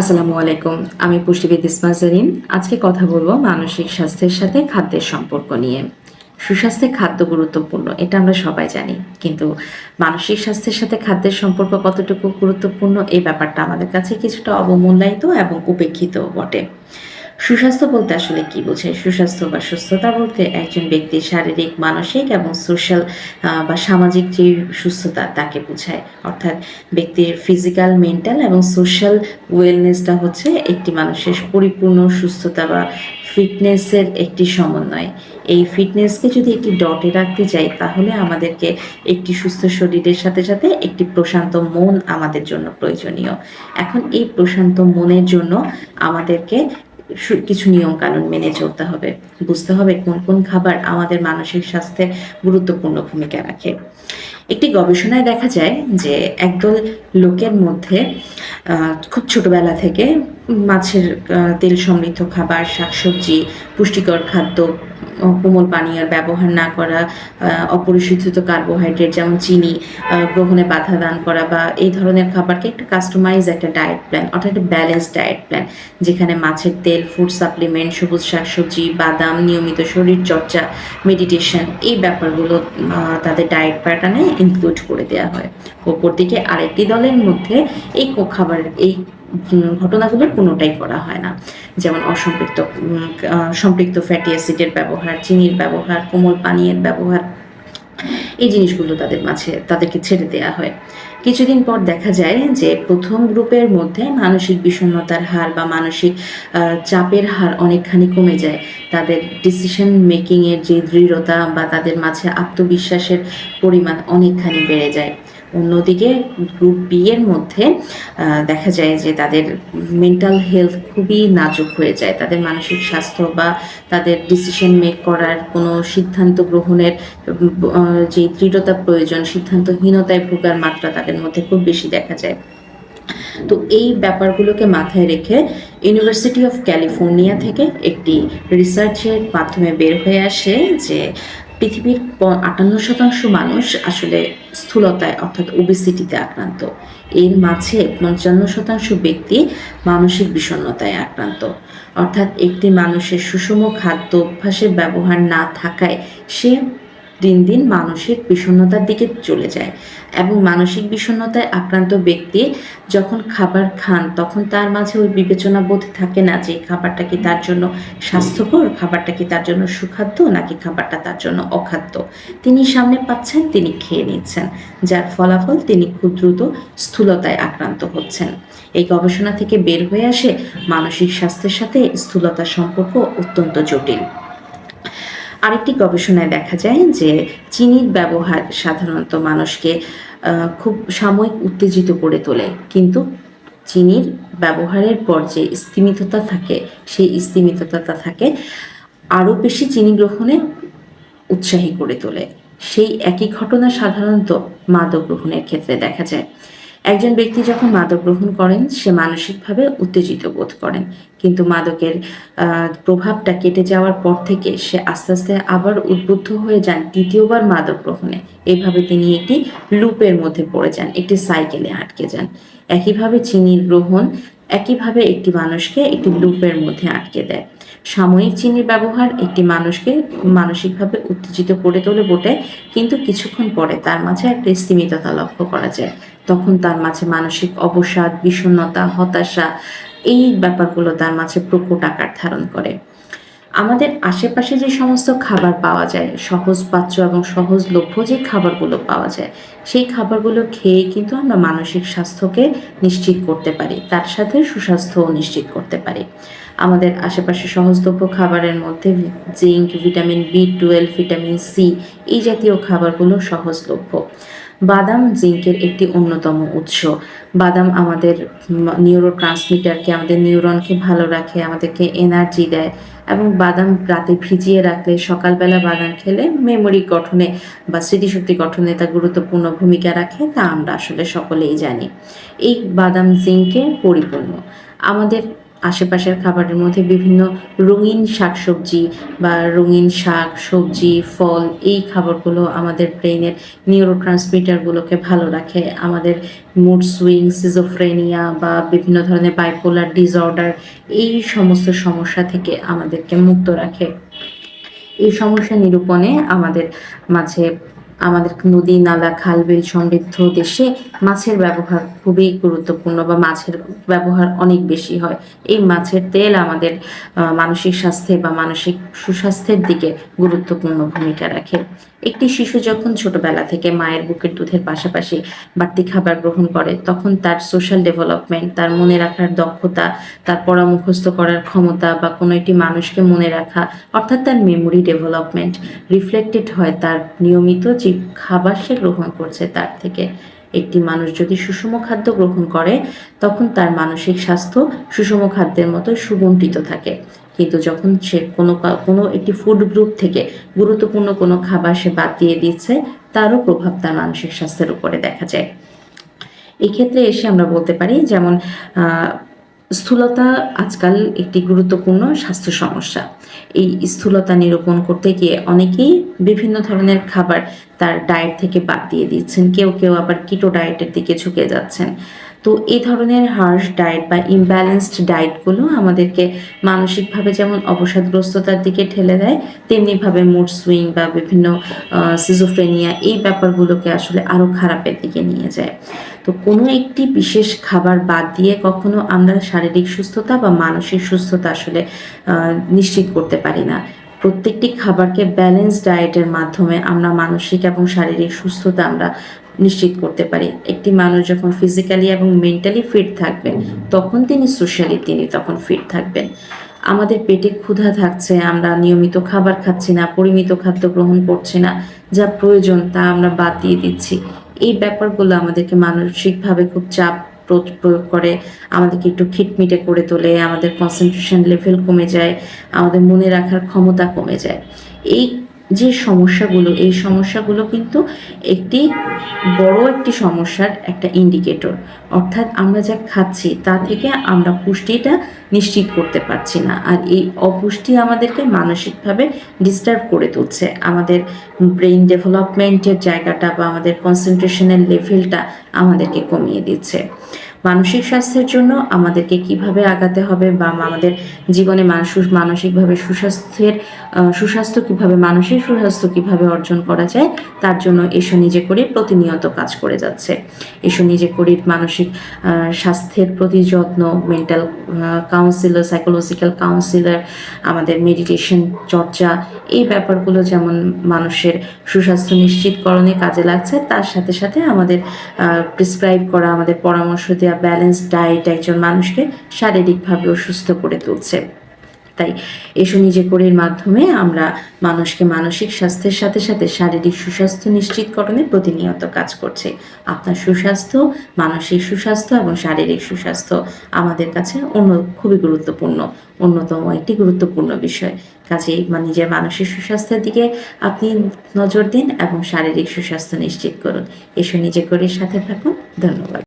আসসালামু আলাইকুম, আমি পুষ্টিবিদ ইসমা জারিন আজকে কথা বলব মানসিক স্বাস্থ্যের সাথে খাদ্যের সম্পর্ক নিয়ে। সুস্বাস্থ্যে খাদ্য গুরুত্বপূর্ণ, এটা আমরা সবাই জানি। কিন্তু মানসিক স্বাস্থ্যের সাথে খাদ্যের সম্পর্ক কতটুকু গুরুত্বপূর্ণ, এই ব্যাপারটা আমাদের কাছে কিছুটা অবমূল্যায়িত এবং উপেক্ষিত বটে। সুস্বাস্থ্য বলতে আসলে কি বোঝায়? সুস্বাস্থ্য বা সুস্থতা বলতে একজন ব্যক্তির শারীরিক, মানসিক এবং সোশ্যাল বা সামাজিক যে সুস্থতা তাকে বোঝায়। অর্থাৎ ব্যক্তির ফিজিক্যাল, মেন্টাল এবং সোশ্যাল ওয়েলনেসটা হচ্ছে একটি মানুষের পরিপূর্ণ সুস্থতা বা ফিটনেসের একটি সমন্বয়। এই ফিটনেসকে যদি একটি ডটে রাখতে যাই, তাহলে আমাদেরকে একটি সুস্থ শরীরের সাথে সাথে একটি প্রশান্ত মন আমাদের জন্য প্রয়োজনীয়। এখন এই প্রশান্ত মনের জন্য আমাদেরকে কিছু নিয়ম কানুন মেনে চলতে হবে। বুঝতে হবে কোন কোন খাবার আমাদের মানসিক স্বাস্থ্যে গুরুত্বপূর্ণ ভূমিকা রাখে। একটি গবেষণায় দেখা যায় যে একদল লোকের মধ্যে খুব ছোটবেলা থেকে মাছের তেল সমৃদ্ধ খাবার, শাকসবজি, পুষ্টিকর খাদ্য কোমল পানীয়ের ব্যবহার না করা অপরিশোধিত কার্বোহাইড্রেট যেমন চিনি গ্রহণে বাধা দান করা বা এই ধরনের খাবারকে একটা কাস্টমাইজ একটা ডায়েট প্ল্যান অর্থাৎ একটা ব্যালেন্স ডায়েট প্ল্যান যেখানে মাছের তেল ফুড সাপ্লিমেন্ট সবুজ শাকসবজি, বাদাম, নিয়মিত শরীর চর্চা মেডিটেশন এই ব্যাপারগুলো তাদের ডায়েট প্যাটার্নে ইনক্লুড করে দেওয়া হয়। ওপর দিকে আরেকটি দলের মধ্যে এই খাবার এই উম, ঘটনাগুলোর কোনোটাই করা হয় না। যেমন অসম্পৃক্ত সম্পৃক্ত ফ্যাটি অ্যাসিডের ব্যবহার চিনির ব্যবহার কোমল পানীয়ের ব্যবহার এই জিনিসগুলো তাদের মাঝে তাদেরকে ছেড়ে দেওয়া হয়। কিছুদিন পর দেখা যায় যে প্রথম গ্রুপের মধ্যে মানসিক বিষণ্ণতার হার বা মানসিক চাপের হার অনেকখানি কমে যায়। তাদের ডিসিশন মেকিংয়ের যে দৃঢ়তা বা তাদের মাঝে আত্মবিশ্বাসের পরিমাণ অনেকখানি বেড়ে যায়। অন্যদিকে গ্রুপ বি এর মধ্যে দেখা যায় যে তাদের মেন্টাল হেলথ খুবই নাজুক হয়ে যায়। তাদের মানসিক স্বাস্থ্য বা তাদের ডিসিশন মেক করার কোনো সিদ্ধান্ত গ্রহণের যে দৃঢ়তা প্রয়োজন, সিদ্ধান্তহীনতায় ভোগার মাত্রা তাদের মধ্যে খুব বেশি দেখা যায়। তো এই ব্যাপারগুলোকে মাথায় রেখে ইউনিভার্সিটি অফ ক্যালিফোর্নিয়া থেকে একটি রিসার্চের মাধ্যমে বের হয়ে আসে যে পৃথিবীর আটান্ন শতাংশ মানুষ আসলে স্থূলতায়, অর্থাৎ ওবিসিটিতে আক্রান্ত। এর মাঝে পঞ্চান্ন শতাংশ ব্যক্তি মানসিক বিষণ্নতায় আক্রান্ত। অর্থাৎ একটি মানুষের সুষম খাদ্য অভ্যাসের ব্যবহার না থাকায় সে দিন দিন মানসিক বিষণ্ণতার দিকে চলে যায় এবং মানসিক বিষণ্ণতায় আক্রান্ত ব্যক্তি যখন খাবার খান, তখন তার মাঝে ওই বিবেচনা বোধ থাকে না যে খাবারটা কি তার জন্য স্বাস্থ্যকর, খাবারটা কি তার জন্য সুখাদ্য, নাকি খাবারটা তার জন্য অখাদ্য। তিনি সামনে পাচ্ছেন, তিনি খেয়ে নিচ্ছেন, যার ফলাফল তিনি খুব দ্রুত স্থূলতায় আক্রান্ত হচ্ছেন। এই গবেষণা থেকে বের হয়ে আসে মানসিক স্বাস্থ্যের সাথে স্থূলতার সম্পর্ক অত্যন্ত জটিল। আরেকটি গবেষণায় দেখা যায় যে চিনির ব্যবহার সাধারণত মানুষকে খুব সাময়িক উত্তেজিত করে তোলে। কিন্তু চিনির ব্যবহারের পর যে স্থিমিততা থাকে, সেই স্থিমিততা থাকে আরও বেশি চিনি গ্রহণে উৎসাহী করে তোলে। সেই একই ঘটনা সাধারণত মাদক গ্রহণের ক্ষেত্রে দেখা যায়। একজন ব্যক্তি যখন মাদক গ্রহণ করেন, সে মানসিকভাবে উত্তেজিত বোধ করেন। কিন্তু মাদকের প্রভাবটা কেটে যাওয়ার পর থেকে সে আস্তে আস্তে আবার উদ্বুদ্ধ হয়ে যান দ্বিতীয়বার মাদক গ্রহণে। এইভাবে তিনি একটি লুপের মধ্যে পড়ে যান, একটি সাইকেলে আটকে যান। একইভাবে চিনির গ্রহণ, একইভাবে একটি মানুষকে একটি লুপের মধ্যে আটকে দেয়। সাময়িক চিনির ব্যবহার একটি মানুষকে মানসিকভাবে উত্তেজিত করে তোলে বটে, কিন্তু কিছুক্ষণ পরে তার মাঝে একটা স্থিমিততা লক্ষ্য করা যায়। তখন তার মাঝে মানসিক অবসাদ, বিষণ্ণতা, হতাশা, এই ব্যাপারগুলো তার মাঝে প্রকট আকার ধারণ করে। আমাদের আশেপাশে যে সমস্ত খাবার পাওয়া যায়, সহজ পাচ্য এবং সহজলভ্য যে খাবারগুলো পাওয়া যায়, সেই খাবারগুলো খেয়ে কিন্তু আমরা মানসিক স্বাস্থ্যকে নিশ্চিত করতে পারি, তার সাথে সুস্বাস্থ্যও নিশ্চিত করতে পারি। আমাদের আশেপাশে সহজলভ্য খাবারের মধ্যে zinc, vitamin B twelve, vitamin C এই জাতীয় খাবারগুলো সহজলভ্য। বাদাম জিঙ্কের একটি অন্যতম উৎস। বাদাম আমাদের নিউরো ট্রান্সমিটারকে আমাদের নিউরনকে ভালো রাখে, আমাদেরকে এনার্জি দেয় এবং বাদাম রাতে ভিজিয়ে রাখলে, সকালবেলা বাদাম খেলে মেমোরি গঠনে বা স্মৃতিশক্তি গঠনে তা গুরুত্বপূর্ণ ভূমিকা রাখে, তা আমরা আসলে সকলেই জানি। এই বাদাম জিঙ্কে পরিপূর্ণ। আমাদের আশেপাশের খাবারের মধ্যে বিভিন্ন রঙিন শাকসবজি বা রঙিন শাক, সবজি, ফল, এই খাবারগুলো আমাদের ব্রেইনের নিউরো ট্রান্সমিটারগুলোকে ভালো রাখে। আমাদের মুড সুইং সিজোফ্রেনিয়া বা বিভিন্ন ধরনের বাইপোলার ডিসঅর্ডার এই সমস্ত সমস্যা থেকে আমাদেরকে মুক্ত রাখে। এই সমস্যা নিরূপণে আমাদের মাঝে আমাদের নদী, নালা খাল বিল সমৃদ্ধ দেশে মাছের ব্যবহার খুবই গুরুত্বপূর্ণ বা মাছের ব্যবহার অনেক বেশি হয়। এই মাছের তেল আমাদের মানসিক স্বাস্থ্যে বা মানসিক সুস্বাস্থ্যের দিকে গুরুত্বপূর্ণ ভূমিকা রাখে। একটি শিশু যখন ছোটবেলা থেকে মায়ের বুকের দুধের পাশাপাশি বাড়তি খাবার গ্রহণ করে, তখন তার সোশ্যাল ডেভেলপমেন্ট তার মনে রাখার দক্ষতা, তার পড়া মুখস্থ করার ক্ষমতা বা কোনো একটি মানুষকে মনে রাখা, অর্থাৎ তার মেমোরি ডেভেলপমেন্ট রিফ্লেক্টেড হয় তার নিয়মিত যে খাবার সে গ্রহণ করছে তার থেকে। একটি মানুষ যদি সুষম খাদ্য গ্রহণ করে, তখন তার মানসিক স্বাস্থ্য সুষম খাদ্যের মতো সুবন্টিত থাকে। কিন্তু যখন সে কোনো কোনো একটি ফুড গ্রুপ থেকে গুরুত্বপূর্ণ কোনো খাবার সে বাদ দিয়ে দিচ্ছে, তারও প্রভাব তার মানসিক স্বাস্থ্যের উপরে দেখা যায়। এই ক্ষেত্রে এসে আমরা বলতে পারি, যেমন স্থূলতা আজকাল একটি গুরুত্বপূর্ণ স্বাস্থ্য সমস্যা। এই স্থূলতা নিরূপণ করতে গিয়ে অনেকেই বিভিন্ন ধরনের খাবার তার ডায়েট থেকে বাদ দিয়ে দিচ্ছেন। কেউ কেউ আবার কিটো ডায়েটের দিকে ঝুঁকে যাচ্ছেন। তো এই ধরনের হার্শ ডায়েট বা ইমব্যালেন্সড ডায়েটগুলো আমাদেরকে মানসিকভাবে যেমন অবসাদগ্রস্ততার দিকে ঠেলে দেয়, তেমনিভাবে মুড সুইং বা বিভিন্ন সিজোফ্রেনিয়া এই ব্যাপারগুলোকে আসলে আরও খারাপের দিকে নিয়ে যায়। তো কোনো একটি বিশেষ খাবার বাদ দিয়ে কখনো আমরা শারীরিক সুস্থতা বা মানসিক সুস্থতা আসলে নিশ্চিত করতে পারি না। প্রত্যেকটি খাবারকে ব্যালেন্স ডায়েটের মাধ্যমে আমরা মানসিক এবং শারীরিক সুস্থতা আমরা নিশ্চিত করতে পারি। একটি মানুষ যখন ফিজিক্যালি এবং মেন্টালি ফিট থাকবেন তখন তিনি সোশ্যালি তিনি তখন ফিট থাকবেন। আমাদের পেটে ক্ষুধা থাকছে, আমরা নিয়মিত খাবার খাচ্ছি না, পরিমিত খাদ্য গ্রহণ করছি না, যা প্রয়োজন তা আমরা বাদ দিয়ে দিচ্ছি। এই ব্যাপারগুলো আমাদেরকে মানসিকভাবে খুব চাপ প্র- প্রয়োগ করে, আমাদেরকে একটু খিটমিটে করে তোলে, আমাদের কনসেন্ট্রেশন লেভেল কমে যায়, আমাদের মনে রাখার ক্ষমতা কমে যায়। এই যে সমস্যাগুলো, এই সমস্যাগুলো কিন্তু একটি বড় একটি সমস্যার একটা ইন্ডিকেটর অর্থাৎ আমরা যা খাচ্ছি, তা থেকে আমরা পুষ্টিটা নিশ্চিত করতে পারছি না। আর এই অপুষ্টি আমাদেরকে মানসিকভাবে ডিস্টার্ব করে তুলছে। আমাদের ব্রেইন ডেভেলপমেন্টের জায়গাটা বা আমাদের কনসেন্ট্রেশনের লেভেলটা আমাদেরকে কমিয়ে দিচ্ছে। মানসিক স্বাস্থ্যের জন্য আমাদেরকে কীভাবে আগাতে হবে বা আমাদের জীবনে মানুষ মানসিকভাবে সুস্বাস্থ্যের সুস্বাস্থ্য কীভাবে, মানসিক সুস্বাস্থ্য কীভাবে অর্জন করা যায়, তার জন্য এসো নিজে করে প্রতিনিয়ত কাজ করে যাচ্ছে। এসো নিজে করে মানসিক স্বাস্থ্যের প্রতি যত্ন মেন্টাল কাউন্সিলর সাইকোলজিক্যাল কাউন্সিলর আমাদের মেডিটেশন চর্চা, এই ব্যাপারগুলো যেমন মানুষের সুস্বাস্থ্য নিশ্চিতকরণে কাজে লাগছে, তার সাথে সাথে আমাদের প্রিসক্রাইব করা, আমাদের পরামর্শ দেওয়া ব্যালেন্স ডায়েট একজন মানুষকে শারীরিকভাবেও সুস্থ করে তুলছে। তাই এসো নিজে করির মাধ্যমে আমরা মানুষকে মানসিক স্বাস্থ্যের সাথে সাথে শারীরিক সুস্বাস্থ্য নিশ্চিতকরণে প্রতিনিয়ত কাজ করছে। আপনার সুস্বাস্থ্য, মানসিক সুস্বাস্থ্য এবং শারীরিক সুস্বাস্থ্য আমাদের কাছে অন্য খুবই গুরুত্বপূর্ণ, অন্যতম একটি গুরুত্বপূর্ণ বিষয়। কাজেই মা- নিজের মানসিক সুস্বাস্থ্যের দিকে আপনি নজর দিন এবং শারীরিক সুস্বাস্থ্য নিশ্চিত করুন। এসো নিজে করির সাথে থাকুন। ধন্যবাদ।